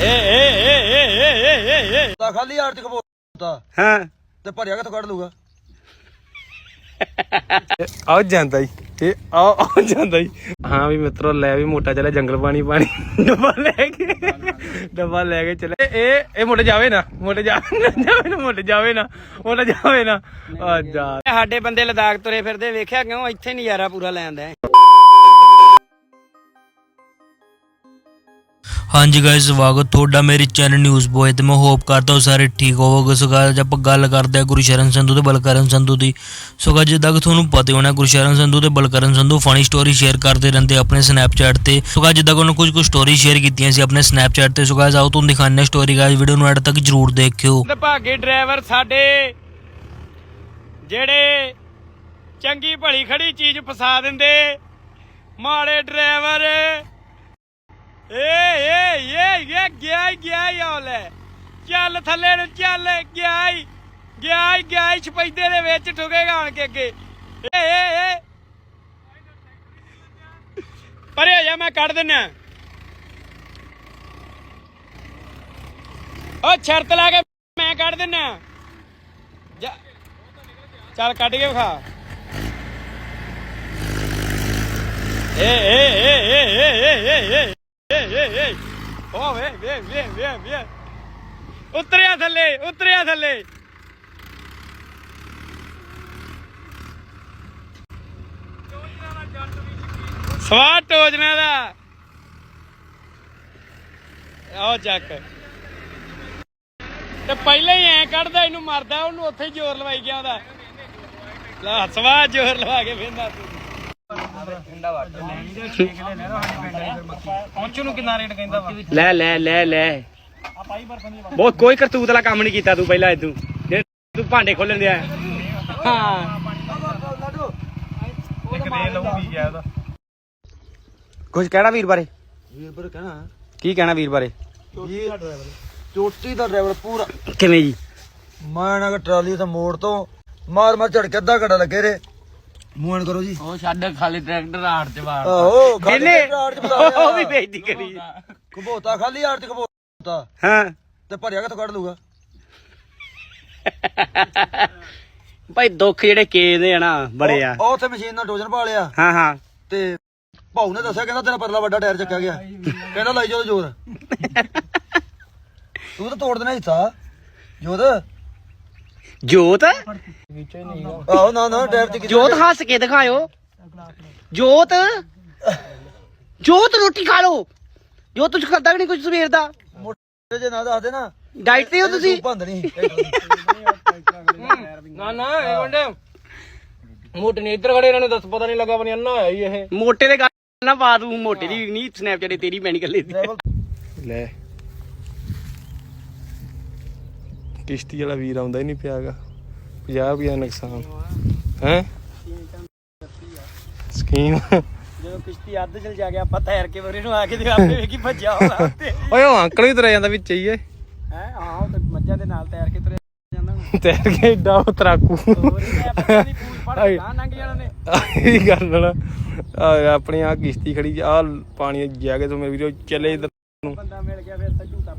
ਏ ਏ ਏ ਏ ਏ ਏ ਏ ਤਾਂ ਖਾਲੀ ਆੜ ਚ ਖਬੋਤਾ ਹਾਂ। ਤੇ ਭਰਿਆ ਕਿੱਥੋਂ ਕੱਢ ਲੂਗਾ ਆ ਜਾਂਦਾ ਈ। ਇਹ ਆ ਆ ਜਾਂਦਾ ਈ। ਹਾਂ ਵੀ ਮਿੱਤਰੋ ਲੈ ਵੀ ਮੋਟਾ ਚਲੇ ਜੰਗਲ ਪਾਣੀ ਪਾਣੀ। ਡੱਬਾ ਲੈ ਕੇ। ਡੱਬਾ ਲੈ ਕੇ ਚਲੇ ਇਹ ਇਹ ਮੋਟੇ ਜਾਵੇ ਨਾ। ਮੋਟੇ ਜਾਵੇ ਨਾ ਜਾਵੇ ਨਾ। ਮੋਟੇ ਜਾਵੇ ਨਾ। ਮੋਟੇ ਜਾਵੇ ਨਾ ਆ ਜਾ। ਸਾਡੇ ਬੰਦੇ ਲਦਾਖ ਤੁਰੇ ਫਿਰਦੇ ਵੇਖਿਆ ਕਿਉਂ? ਇੱਥੇ ਨਜ਼ਾਰਾ ਪੂਰਾ ਲੈਂਦਾ ਹਾਂਜੀ ਗਾਇਸ ਸਵਾਗਤ ਤੁਹਾਡਾ ਮੇਰੇ ਚੈਨਲ ਨਿਊਜ਼ ਬੋਏ ਤੇ ਮੈਂ ਹੋਪ ਕਰਦਾ ਹਾਂ ਸਾਰੇ ਠੀਕ ਹੋਵੋਗੇ। ਸੋ guys, ਆਪਾਂ ਗੱਲ ਕਰਦੇ ਹਾਂ ਗੁਰਸ਼ਰਨ ਸੰਧੂ ਤੇ ਬਲਕਰਨ ਸੰਧੂ ਦੀ। ਸੋ guys, ਜਿੱਦਾਂ ਕਿ ਤੁਹਾਨੂੰ ਪਤਾ ਹੋਣਾ ਗੁਰਸ਼ਰਨ ਸੰਧੂ ਤੇ Balkaran Sandhu funny story share ਕਰਦੇ ਰਹਿੰਦੇ ਆਪਣੇ ਸਨੈਪਚੈਟ ਤੇ। ਸੋ guys, ਜਿੱਦਾਂ ਕਿ ਉਹਨਾਂ ਕੁਝ ਕੁ ਸਟੋਰੀ ਸ਼ੇਅਰ ਕੀਤੀਆਂ ਸੀ ਆਪਣੇ ਸਨੈਪਚੈਟ ਤੇ। ਸੋ guys, ਆਓ ਤੁਹਾਨੂੰ ਦਿਖਾਉਂਦੇ ਸਟੋਰੀ ਗਾਇਸ ਵੀਡੀਓ ਨੂੰ ਐਡ ਤੱਕ ਜਰੂਰ ਦੇਖਿਓ। ਭਾਗੇ ਡਰਾਈਵਰ ਸਾਡੇ ਜਿਹੜੇ ਚੰਗੀ ਭਲੀ ਖੜੀ ਚੀਜ਼ ਫਸਾ ਦਿੰਦੇ ਮਾੜੇ ਡਰਾਈਵਰ ਏ ਏ ਏ ਏ ਗਿਆ ਗਿਆ ਈ ਚੱਲ ਥੱਲੇ ਨੂੰ ਚੱਲ ਗਿਆ ਈ ਗਿਆ ਈ ਗਿਆ ਈ ਛਪੈਦੇ ਦੇ ਵਿੱਚ ਠੁਕੇਗਾ ਆਣ ਕੇ ਅੱਗੇ ਏ ਏ ਏ ਪਰੇ ਹੋ ਜਾ ਮੈਂ ਕੱਢ ਦਿੰਨਾ ਓ ਸ਼ਰਤ ਲਾ ਕੇ ਮੈਂ ਕੱਢ ਦਿੰਨਾ ਜਾ ਚੱਲ ਕੱਢ ਕੇ ਵਿਖਾ ਏ ਏ ਏ ਏ ਏ ਏ ਏ ਏ ਏ ਏ ਓ ਵੇ ਵੇ ਵੇ ਵੇ ਵੇ। ਉਤਰਿਆ ਥੱਲੇ ਉਤਰਿਆ ਥੱਲੇ। ਸਵਾਦ ਟੋਜਨਾ ਦਾ। ਆਓ ਚੱਕ। ਤੇ ਪਹਿਲਾਂ ਹੀ ਐ ਕੱਢਦਾ, ਇਹਨੂੰ ਮਰਦਾ, ਉਹਨੂੰ ਉੱਥੇ ਜ਼ੋਰ ਲਵਾਈ ਗਿਆ ਉਹਦਾ। ਲਾ ਸਵਾ ਜ਼ੋਰ ਲਵਾ ਕੇ ਫੇਂਦਾ ਤੂੰ। ਪਹੁੰਚੂ ਨੂੰ ਕਿੰਨਾ ਰੇਟ ਕਹਿੰਦਾ ਵਾ? ਲੈ ਲੈ ਲੈ ਲੈ। ਬਹੁਤ ਕੋਈ ਕਰਤੂਤ ਵਾਲਾ ਕੰਮ ਨਹੀਂ ਕੀਤਾ ਤੂੰ ਪਹਿਲਾਂ ਜੇ ਤੂੰ ਭਾਂਡੇ ਖੋਲਣ ਦਿਆ ਹਾਂ। ਕੁਝ ਕਹਿਣਾ ਵੀਰ ਬਾਰੇ? ਵੀਰ ਪਰ ਕਹਿਣਾ। ਕੀ ਕਹਿਣਾ ਵੀਰ ਬਾਰੇ? ਚੋਟੀ ਦਾ ਡਰਾਈਵਰ ਪੂਰਾ। ਕਿਵੇਂ ਜੀ? ਮੈਂ ਨਾ ਟਰਾਲੀ ਤੋਂ ਮੋੜ ਤੋਂ ਮਾਰ ਮਾਰ ਝੜ ਕੇ ਅੱਧਾ ਘੜਾ ਲੱਗੇ ਰੇ ਮੂਹਣ ਕਰੋ ਜੀ। ਉਹ ਛੱਡ ਖਾਲੀ ਟਰੈਕਟਰ ਆੜ ਚ ਵਾਰ ਆਹੋ ਖਾਲੀ ਇਹਨੇ ਆੜ ਚ ਬਤਾ ਉਹ ਵੀ ਬੇਇੱਜ਼ਤੀ ਕਰੀ ਖਬੋਤਾ। ਖਾਲੀ ਆੜ ਚ ਖਬੋਤਾ। ਹਾਂ। ਤੇ ਭਰਿਆ ਕਿੱਥੋਂ ਕੱਢ ਲੂਗਾ ਭਾਈ ਦੁੱਖ ਜਿਹੜੇ ਕੇ ਦੇ ਆ ਨਾ ਬੜੇ ਆ। ਉਹ ਉੱਥੇ ਮਸ਼ੀਨ ਨਾਲ ਟੋਜਨ ਪਾ ਲਿਆ। ਹਾਂ ਹਾਂ। ਤੇ ਭਾਊ ਨੇ ਦੱਸਿਆ ਕਹਿੰਦਾ ਤੇਰਾ ਪਰਲਾ ਵੱਡਾ ਟਾਇਰ ਚੱਕਿਆ ਗਿਆ। ਕਹਿੰਦਾ ਲਾਈ ਜਾਓ ਜ਼ੋਰ। ਤੂੰ ਤਾਂ ਤੋੜ ਦੇਣਾ ਹਿੱਸਾ। ਜੋਤ। ਜੋਤ? ਆਹੋ ਨਾ ਨਾ ਟਾਇਰ ਚ ਜੋਤ ਹੱਸ ਕੇ ਦਿਖਾਇਓ। ਜੋਤ? ਜੋਤ ਰੋਟੀ ਖਾ ਲਓ। ਜੋ ਤੁਸੀਂ ਖਾਦਾ ਕਿ ਨਹੀਂ ਕੁਝ ਸਵੇਰ ਦਾ? ਮੋਟੇ ਜੇ ਨਾ ਦੱਸ ਦੇ ਨਾ ਡਾਈਟ ਤੇ ਹੋ ਤੁਸੀਂ? ਭੰਦਣੀ ਨਾ ਨਾ ਇਹ ਵੰਡੇ ਮੋਟੇ ਨੇ ਇੱਧਰ ਖੜੇ ਇਹਨਾਂ ਨੂੰ ਦੱਸ ਪਤਾ ਨਹੀਂ ਲੱਗਾ ਬਣੀ ਅੰਨਾ ਹੋਇਆ ਹੀ ਇਹ। ਮੋਟੇ ਦੇ ਗੱਲ ਨਾ ਪਾ ਤੂੰ ਮੋਟੇ ਦੀ ਨਹੀਂ ਸਨੈਪਚੈਟ ਤੇਰੀ ਪੈਣੀ ਕੱਲੇ ਦੀ। ਲੈ। ਕਿਸ਼ਤੀ ਵਾਲਾ ਵੀਰ ਆਉਂਦਾ ਹੀ ਨਹੀਂ ਪਿਆਗਾ। 50 ਰੁਪਿਆ ਨੁਕਸਾਨ। ਹੈ? ਸਕੀਮ। ਜਦੋਂ ਕਿਸ਼ਤੀ ਅੱਧ ਚਲ ਜਾ ਗਿਆ ਆਪਾਂ ਤੈਰ ਕੇ ਵਰੇ ਨੂੰ ਆ ਕੇ ਤੇ ਆਪੇ ਵੇਖੀ ਭੱਜਿਆ ਉੱਤੇ। ਓਏ ਉਹ ਅੰਕਲ ਵੀ ਤੁਰਿਆ ਜਾਂਦਾ ਵਿੱਚ ਹੀ ਏ ਹੈ? ਹਾਂ ਉਹ ਤੇ ਮੱਝਾਂ ਦੇ ਨਾਲ ਤੈਰ ਕੇ ਤੁਰਿਆ ਤੈਰ ਕੇ ਏਡਾ ਉਹ ਤਰਾਕੂ। ਇਹ ਆਪਣੀ ਆ ਕਿਸ਼ਤੀ ਖੜੀ ਆ ਪਾਣੀ ਜਾ ਕੇ ਤੂੰ ਮੇਰੇ ਵੀਰੋ ਚੱਲੇ ਇਧਰ ਬੰਦਾ ਮਿਲ ਗਿਆ ਫਿਰ ਤਾਂ ਝੂਟਾ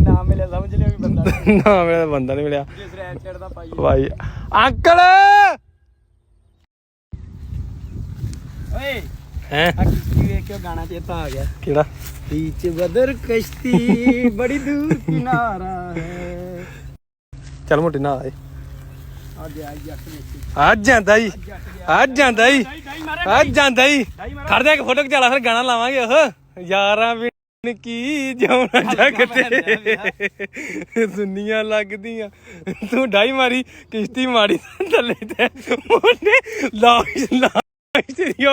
ਨਾ ਮਿਲਿਆ ਸਮਝ ਬੰਦਾ ਨਾ ਨਹੀਂ ਮਿਲਿਆ। ਭਾਈ ਅੰਕਲ! ਓਏ! ਹੈ? ਬਦਰ ਕਸ਼ਤੀ ਬੜੀ ਦੂਰ ਕਿਨਾਰਾ ਹੈ। ਚੱਲ ਮੋਟੇ ਨਾਲ ਆਏ। ਆ ਜਾਂਦਾ ਜੀ। ਆ ਜਾਂਦਾ ਜੀ। ਆ ਜਾਂਦਾ ਜੀ। ਖੜ ਇੱਕ ਫੋਟੋ ਖਿਚਾ ਫਿਰ ਗਾਣਾ ਲਾਵਾਂਗੇ ਉਹ ਯਾਰਾਂ ਬਿਨ ਕੀ ਜਿਉਣਾ ਜਗ ਤੇ। ਦੁਨੀਆ ਲੱਗਦੀਆਂ। ਤੂੰ ਢਾਈ ਮਾਰੀ ਕਿਸ਼ਤੀ ਮਾਰੀ ਥੱਲੇ ਤੇ। ਉਹਨੇ ਲਾਸ਼ ਲਾਸ਼ ਤੇਰੀ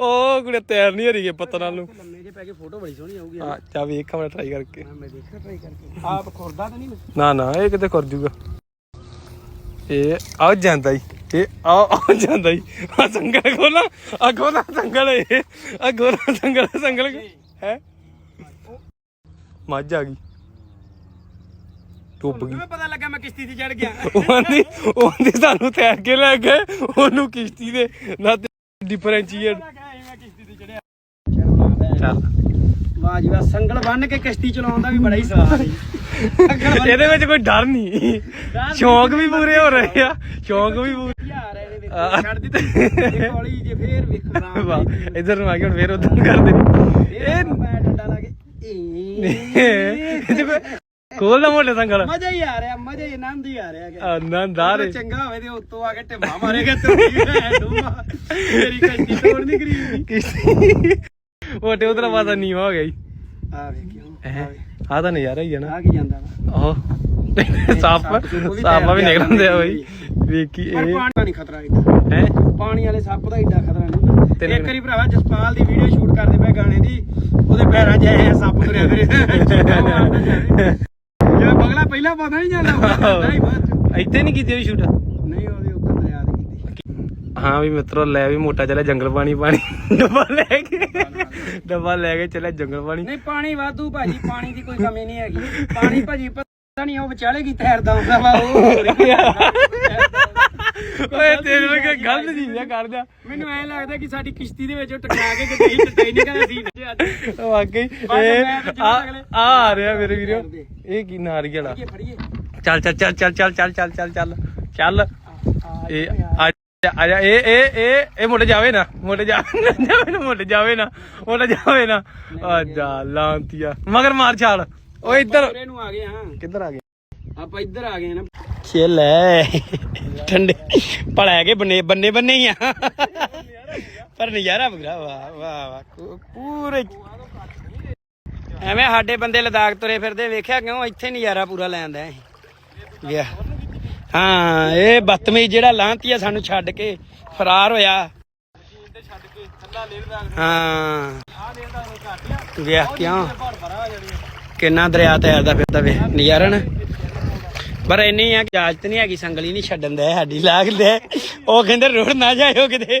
ਉਹ ਕੁੜੇ ਤੈਰ ਨਹੀਂ ਹਰੀ ਗਏ ਪਤਾ ਨੂੰ। ਲੰਮੇ ਜੇ ਪੈ ਕੇ ਫੋਟੋ ਬੜੀ ਸੋਹਣੀ ਆਊਗੀ ਹਾਂ ਚਾ ਵੇਖ ਕਮਰਾ ਟਰਾਈ ਕਰਕੇ। ਮੈਂ ਦੇਖਣਾ ਟਰਾਈ ਕਰਕੇ। ਆਪ ਖੁਰਦਾ ਤਾਂ ਨਹੀਂ? ਨਾ ਨਾ ਇਹ ਕਿਤੇ ਖੁਰ ਜੂਗਾ। ਇਹ ਆ ਜਾਂਦਾ ਹੀ ਇਹ ਆ ਆ ਜਾਂਦਾ ਹੀ ਆ ਸੰਗਲ ਖੋਲਾ ਆ ਖੋਲਾ ਸੰਗਲ ਇਹ। ਆ ਗੋਰਾ ਸੰਗਲ ਸੰਗਲ ਹੈ? ਮੱਝ ਆ ਗਈ। ਟੁੱਪ ਗਈ। ਪਤਾ ਲੱਗਾ ਮੈਂ ਕਿਸ਼ਤੀ ਤੇ ਚੜ ਗਿਆ? ਉਹਦੀ ਉਹਦੀ ਸਾਨੂੰ ਤੈਰ ਕੇ ਲੈ ਗਏ। ਉਹਨੂੰ ਕਿਸ਼ਤੀ ਦੇ ਨਾ ਡਿਫਰੈਂਸ਼ੀਏਟ ਚੱਲ। ਵਾਹ ਜੀ ਵਾਹ ਸੰਗਲ ਬੰਨ ਕੇ ਕਿਸ਼ਤੀ ਚਲਾਉਣ ਦਾ ਵੀ ਬੜਾ ਹੀ ਸਵਾਦ ਹੈ ਇਹਦੇ ਵਿੱਚ ਕੋਈ ਡਰ ਨਹੀਂ। ਸ਼ੌਂਕ ਵੀ ਪੂਰੇ ਹੋ ਰਹੇ ਆ। ਸ਼ੌਂਕ ਵੀ ਪੂਰੇ। ਆ। ਛੱਡ ਦਿੱਤੀ। ਹੌਲੀ ਜੇ ਫੇਰ ਵੇਖਣਾ ਵਾਹ ਇਧਰ ਨੂੰ ਆ ਕੇ ਹੁਣ ਫੇਰ ਉਧਰ ਕਰਦੇ ਨੇ। ਇਹ ਮੈਂ ਡੰਡਾ ਲਾ ਕੇ। ਇਹਦੇ ਕੋਲ ਦਾ ਮੋਟੇ ਸੰਗਲ। ਮਜ਼ਾ ਹੀ ਆ ਰਿਹਾ ਮਜ਼ਾ ਹੀ ਆਨੰਦ ਹੀ ਆ ਰਿਹਾ ਕਿ। ਆਨੰਦਾਰ ਜਦੋਂ ਚੰਗਾ ਹੋਵੇ ਤੇ ਉੱਤੋਂ ਆ ਕੇ ਢਿੱਮਾ ਮਾਰੇਗਾ ਤੂੰ ਡੂਮਾ ਮੇਰੀ ਕਸ਼ਤੀ ਤੋੜ ਨਹੀਂ ਗਰੀ ਮੋਟੇ ਉਧਰ ਪਾਸਾ ਨੀਵਾ ਹੋ ਜੀ। ਆ ਵੇਖਿਓ ਆ ਤਾਂ ਨਜ਼ਾਰਾ ਹੀ ਆ ਨਾ। ਆ ਕੀ ਜਾਂਦਾ। ਆਹੋ ਸੱਪ ਸੱਪ ਵੀ ਨਿਕਲਦੇ ਆ ਬਈ। ਵੇਖੀ ਪਰ ਪਾਣੀ ਦਾ ਨਹੀਂ ਖਤਰਾ ਏਡਾ ਹੈ? ਪਾਣੀ ਵਾਲੇ ਸੱਪ ਦਾ ਏਡਾ ਖਤਰਾ ਨਹੀਂ। ਇੱਕ ਵਾਰੀ ਭਰਾਵਾ ਜਸਪਾਲ ਦੀ ਵੀਡੀਓ ਸ਼ੂਟ ਕਰਦੇ ਪਏ ਗਾਣੇ ਦੀ ਉਹਦੇ ਪੈਰਾਂ 'ਚ ਇਹ ਸੱਪ ਤੁਰਿਆ ਫਿਰੇ ਜਿਵੇਂ ਬਗਲਾ ਪਹਿਲਾਂ ਪਤਾ ਨਹੀਂ ਜਾਂਦਾ ਹੀ। ਇੱਥੇ ਨਹੀਂ ਕੀਤੀ ਹੋਈ ਸ਼ੂਟ ਨਹੀਂ ਉਹਦੇ ਉੱਤੇ ਦਰਿਆ ਦੇ ਕੀਤੀ ਹਾਂ ਵੀ ਮਿੱਤਰੋ ਲੈ ਵੀ ਮੋਟਾ ਚੱਲਿਆ ਜੰਗਲ ਪਾਣੀ ਪਾਣੀ। ਡੱਬਾ ਲੈ ਕੇ ਡੱਬਾ ਲੈ ਕੇ ਚੱਲਿਆ ਜੰਗਲ ਪਾਣੀ ਨਹੀਂ ਪਾਣੀ ਵਾਧੂ ਭਾਜੀ ਪਾਣੀ ਦੀ ਕੋਈ ਕਮੀ ਨਹੀਂ ਹੈਗੀ। ਪਾਣੀ ਭਾਜੀ ਪਤਾ ਨਹੀਂ ਉਹ ਵਿਚਾਲੇ ਕੀ ਤੈਰਦਾ ਹੁੰਦਾ ਵਾ ਉਹ ਓਏ ਤੇਰੇ ਕੋਈ ਗਲਤ ਚੀਜ਼ਾਂ ਕਰਦਾ ਮੈਨੂੰ ਐ ਲੱਗਦਾ ਕਿ ਸਾਡੀ ਕਿਸ਼ਤੀ ਦੇ ਵਿੱਚ ਉਹ ਟਕਰਾ ਕੇ ਕਿਤੇ ਹੀ ਟੱਟਾ ਹੀ ਨਹੀਂ ਕਰਾ ਸੀ। ਅੱਜ ਵਾਕਈ ਆ ਆ ਰਿਹਾ ਮੇਰੇ ਵੀਰੋ। ਇਹ ਕੀ ਨਾਰੀਅਲ ਆ? ਚੱਲ ਚੱਲ ਚੱਲ ਚੱਲ ਚੱਲ ਚੱਲ ਚੱਲ ਚੱਲ ਚੱਲ। ਚੱਲ ਇਹ ਆ ਜਾ ਆ ਜਾ ਇਹ ਇਹ ਇਹ ਇਹ ਮੁੰਡੇ ਜਾਵੇ ਨਾ ਮੁੰਡੇ ਜਾਵੇ ਨਾ ਜਾਵੇ ਨਾ ਮੁੰਡੇ ਜਾਵੇ ਨਾ ਮੁੰਡੇ ਜਾਵੇ ਨਾ। ਆ ਜਾ ਲਾਂਤੀਆ। ਮਗਰ ਮਾਰ ਛਾਲ। ਓਏ ਇੱਧਰ। ਨੂੰ ਆ ਗਏ ਹਾਂ। ਕਿੱਧਰ ਆ ਗਏ? ਆਪਾਂ ਇੱਧਰ ਆ ਗਏ ਨਾ। ਛੇਲ ਠੰਡੇ। ਭਲਾ ਕੇ ਬੰਨੇ ਬੰਨੇ ਬੰਨੇ ਹੀ ਆ। ਪਰ ਨਜ਼ਾਰਾ ਬਗਰਾ ਵਾਹ ਵਾਹ ਵਾਹ ਪੂਰੇ। ਐਵੇਂ ਸਾਡੇ ਬੰਦੇ ਲਦਾਖ ਤੁਰੇ ਫਿਰਦੇ ਵੇਖਿਆ ਕਿਉਂ? ਇੱਥੇ ਨਜ਼ਾਰਾ ਪੂਰਾ ਲੈਂਦਾ ਹੈ ਗਿਆ ਹਾਂ, ਇਹ ਬਦਤਮੀਜ਼ ਜਿਹੜਾ ਲਾਂਤੀਆ ਸਾਨੂੰ ਛੱਡ ਕੇ, ਫਰਾਰ ਹੋਇਆ। ਹਾਂ। ਗਿਆ ਕਿਉਂ? ਕਿੰਨਾ ਦਰਿਆ ਤੈਰਦਾ ਫਿਰਦਾ ਵੇ ਨਜ਼ਾਰਾ ਨਾ। ਪਰ ਇੰਨੀ ਆ ਇਜਾਜ਼ਤ ਨਹੀਂ ਹੈਗੀ, ਸੰਗਲੀ ਨਹੀਂ ਛੱਡਣ ਦੇ, ਸਾਡੀ ਲਾਗਦੇ ਉਹ ਕਹਿੰਦੇ ਰੁੜ ਨਾ ਜਾਇਓ ਕਿਤੇ।